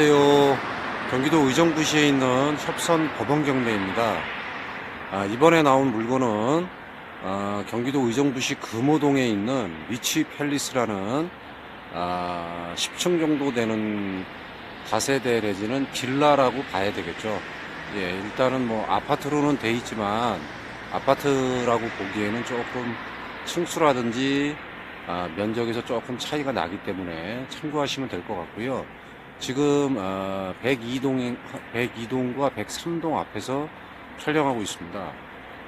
안녕하세요. 경기도 의정부시에 있는 협선 법원경매입니다. 아, 이번에 나온 물건은 아, 경기도 의정부시 금호동에 있는 리치 팰리스라는 아, 10층 정도 되는 다세대 내지는 빌라라고 봐야 되겠죠. 예, 일단은 뭐 아파트로는 돼 있지만 아파트라고 보기에는 조금 층수라든지 아, 면적에서 조금 차이가 나기 때문에 참고하시면 될 것 같고요. 지금 아, 102동 102동과 103동 앞에서 촬영하고 있습니다.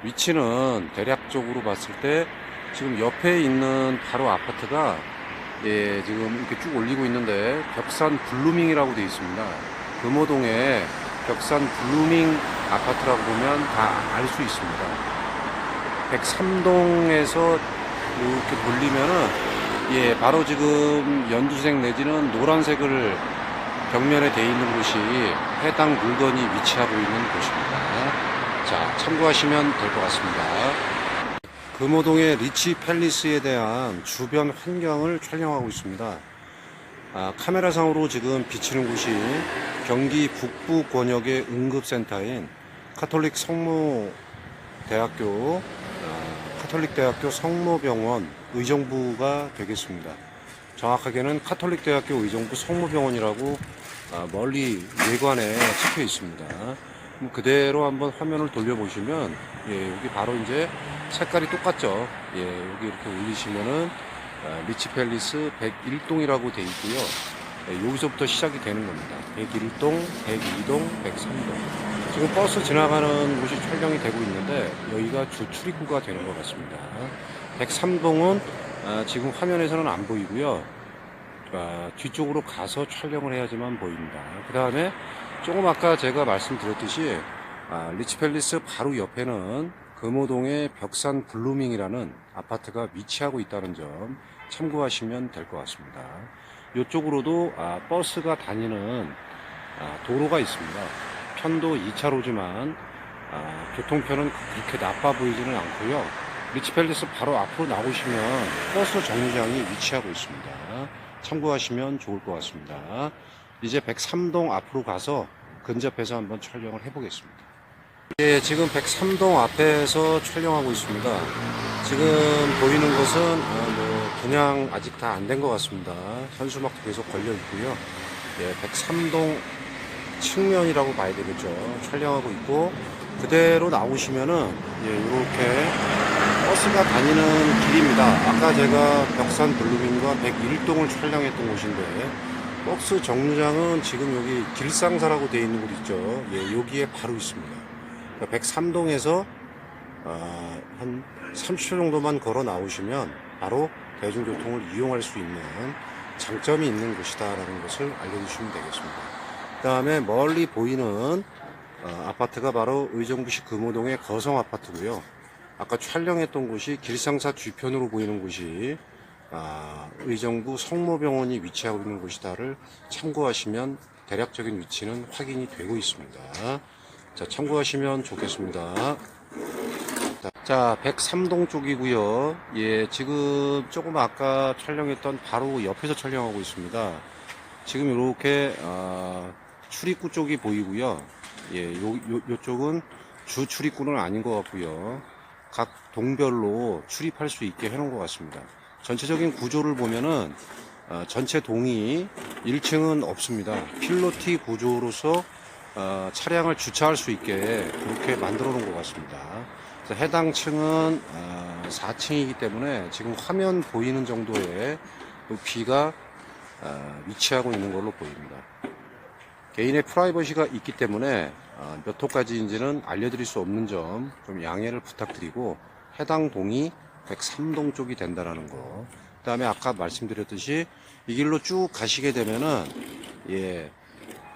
위치는 대략적으로 봤을 때 지금 옆에 있는 바로 아파트가 예, 지금 이렇게 쭉 올리고 있는데 벽산 블루밍이라고 되어 있습니다. 금호동에 벽산 블루밍 아파트라고 보면 다 알 수 있습니다. 103동에서 이렇게 돌리면은 예, 바로 지금 연두색 내지는 노란색을 벽면에 돼 있는 곳이 해당 물건이 위치하고 있는 곳입니다. 자, 참고하시면 될 것 같습니다. 금호동의 리치 팰리스에 대한 주변 환경을 촬영하고 있습니다. 아, 카메라상으로 지금 비치는 곳이 경기 북부 권역의 응급센터인 카톨릭 성모 대학교 아, 카톨릭 대학교 성모병원 의정부가 되겠습니다. 정확하게는 카톨릭 대학교 의정부 성모병원이라고 아, 멀리 외관에 찍혀 있습니다. 그대로 한번 화면을 돌려보시면 예, 여기 바로 이제 색깔이 똑같죠. 예, 여기 이렇게 올리시면은 아, 리치 팰리스 101동이라고 돼 있고요. 예, 여기서부터 시작이 되는 겁니다. 101동, 102동, 103동. 지금 버스 지나가는 곳이 촬영이 되고 있는데 여기가 주 출입구가 되는 것 같습니다. 103동은 아, 지금 화면에서는 안 보이고요. 아, 뒤쪽으로 가서 촬영을 해야지만 보입니다. 그 다음에 조금 아까 제가 말씀드렸듯이 아, 리치팰리스 바로 옆에는 금호동의 벽산 블루밍이라는 아파트가 위치하고 있다는 점 참고하시면 될 것 같습니다. 이쪽으로도 아, 버스가 다니는 아, 도로가 있습니다. 편도 2차로지만 아, 교통편은 그렇게 나빠 보이지는 않고요. 리치팰리스 바로 앞으로 나오시면 버스 정류장이 위치하고 있습니다. 참고하시면 좋을 것 같습니다. 이제 103동 앞으로 가서 근접해서 한번 촬영을 해보겠습니다. 예, 지금 103동 앞에서 촬영하고 있습니다. 지금 보이는 것은 아, 뭐 그냥 아직 다 안 된 것 같습니다. 현수막도 계속 걸려 있고요. 예, 103동 측면이라고 봐야 되겠죠. 촬영하고 있고 그대로 나오시면은 예, 이렇게 버스가 다니는 길입니다. 아까 제가 벽산 블루밍과 101동을 촬영했던 곳인데 버스 정류장은 지금 여기 길상사라고 되어 있는 곳 있죠. 예, 여기에 바로 있습니다. 103동에서 아, 한 30초 정도만 걸어 나오시면 바로 대중교통을 이용할 수 있는 장점이 있는 곳이다라는 것을 알려주시면 되겠습니다. 그 다음에 멀리 보이는 어, 아파트가 바로 의정부시 금호동의 거성 아파트고요. 아까 촬영했던 곳이 길상사 뒤편으로 보이는 곳이 아, 의정부 성모병원이 위치하고 있는 곳이다를 참고하시면 대략적인 위치는 확인이 되고 있습니다. 자, 참고하시면 좋겠습니다. 자, 103동 쪽이고요. 예, 지금 조금 아까 촬영했던 바로 옆에서 촬영하고 있습니다. 지금 이렇게 아, 출입구 쪽이 보이고요. 예, 요, 요, 요쪽은 주 출입구는 아닌 것 같고요. 각 동별로 출입할 수 있게 해놓은 것 같습니다. 전체적인 구조를 보면은 어, 전체 동이 1층은 없습니다. 필로티 구조로서 어, 차량을 주차할 수 있게 그렇게 만들어 놓은 것 같습니다. 해당 층은 어, 4층이기 때문에 지금 화면 보이는 정도의 높이가 어, 위치하고 있는 걸로 보입니다. 개인의 프라이버시가 있기 때문에 어, 몇 호까지인지는 알려드릴 수 없는 점 좀 양해를 부탁드리고 해당 동이 103동 쪽이 된다라는 거. 그 다음에 아까 말씀드렸듯이 이 길로 쭉 가시게 되면은 예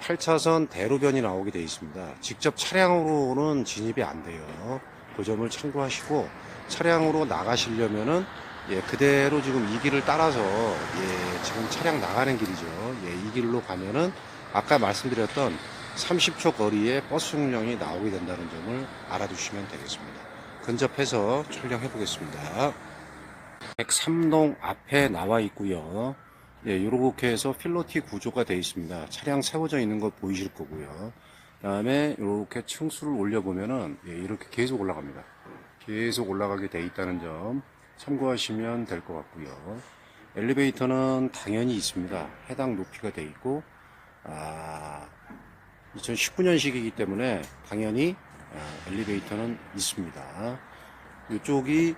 8차선 대로변이 나오게 되어 있습니다. 직접 차량으로는 진입이 안 돼요. 그 점을 참고하시고 차량으로 나가시려면은 예, 그대로 지금 이 길을 따라서 예, 지금 차량 나가는 길이죠. 예, 이 길로 가면은 아까 말씀드렸던 30초 거리에 버스 정류장이 나오게 된다는 점을 알아두시면 되겠습니다. 근접해서 촬영해 보겠습니다. 103동 앞에 나와 있고요. 예, 이렇게 해서 필로티 구조가 되어 있습니다. 차량 세워져 있는 거 보이실 거고요. 다음에 이렇게 층수를 올려보면은 예, 이렇게 계속 올라갑니다. 계속 올라가게 돼 있다는 점 참고하시면 될 것 같고요. 엘리베이터는 당연히 있습니다. 해당 높이가 돼 있고 아, 2019년식이기 때문에 당연히 아, 엘리베이터는 있습니다. 이쪽이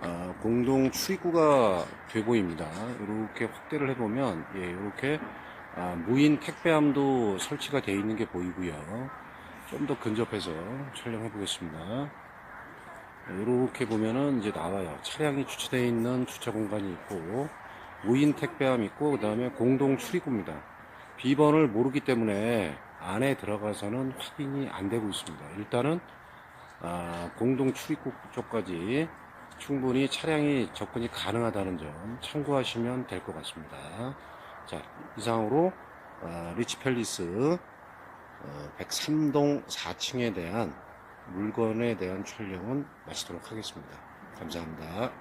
아, 공동 출입구가 돼 보입니다. 이렇게 확대를 해보면 예, 이렇게 아, 무인 택배함도 설치가 되어 있는 게 보이고요. 좀 더 근접해서 촬영해 보겠습니다. 이렇게 보면은 이제 나와요. 차량이 주차되어 있는 주차 공간이 있고 무인 택배함 있고 그 다음에 공동 출입구입니다. 비번을 모르기 때문에 안에 들어가서는 확인이 안 되고 있습니다. 일단은 아, 공동 출입구 쪽까지 충분히 차량이 접근이 가능하다는 점 참고하시면 될 것 같습니다. 자, 이상으로 아, 리치 팰리스 어, 103동 4층에 대한 물건에 대한 촬영은 마치도록 하겠습니다. 감사합니다.